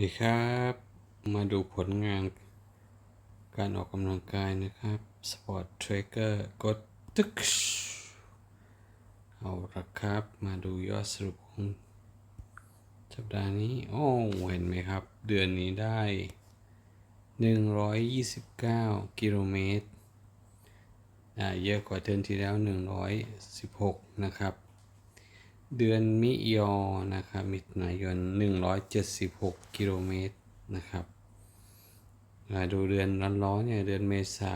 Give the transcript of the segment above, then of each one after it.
ดีครับ มาดูผลงานการออกกำลังกายนะครับ Sport Tracker กดตึก เอาละครับ มาดูยอดสรุปของสัปดาห์นี้ โอ้เห็นไหมครับ เดือนนี้ได้ 129 กิโลเมตรอ่าเยอะกว่าเดือนที่แล้ว 116 นะครับ เดือนมิยอนะครับมิถุนายน 176 กิโลเมตรนะครับมาดูเดือนร้อนๆเนี่ยเดือนเมษา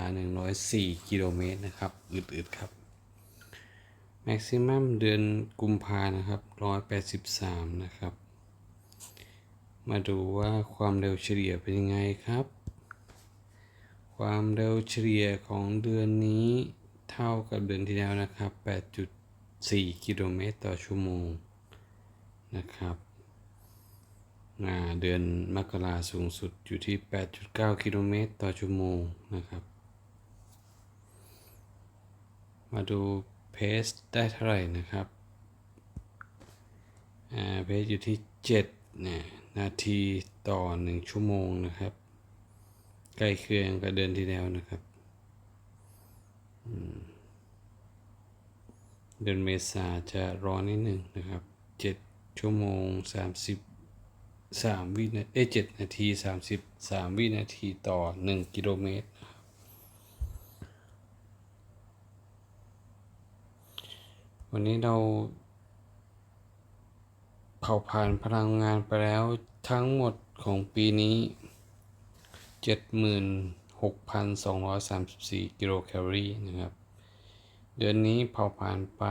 104 กิโลเมตรนะครับอืดๆครับแม็กซิมัมเดือนกุมภานะครับ 183 นะครับ มาดูว่าความเร็วเฉลี่ยเป็นยังไงครับ ความเร็วเฉลี่ยของเดือนนี้เท่ากับเดือนที่แล้วนะครับ 4 กิโลเมตรต่อชั่วโมงนะครับอ่าเดือนมกราสูงสุดอยู่ที่ 8.9 กิโลเมตรต่อชั่วโมงนะครับ มาดูเพสได้เท่าไหร่นะครับเพสอยู่ที่ 7เนี่ยนาทีต่อ 1 ชั่วโมงนะครับ ใกล้เคียงกับเดือนที่แล้วนะครับ เดือนเมษาจะร้อนนิดหนึ่งนะครับ 7 ชั่วโมง33วินาทีเอ้7นาที 33 วินาทีต่อ 1 กิโลเมตรวันนี้เราเผาผ่านพลังงานไปแล้วทั้งหมดของปีนี้ 76,234 กิโลแคลอรี่นะครับ เดือนนี้เผาผ่านไป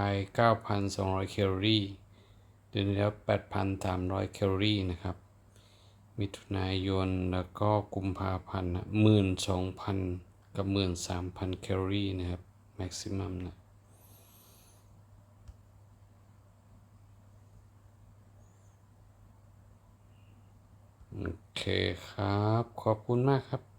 9,200 แคลอรี่ เดือนที่แล้ว 8,300 แคลอรี่นะครับ มิถุนายนแล้วก็กุมภาพันธ์นะ12,000กับ13,000แคลอรี่นะครับ แม็กซิมัมนะโอเคครับ ขอบคุณมากครับ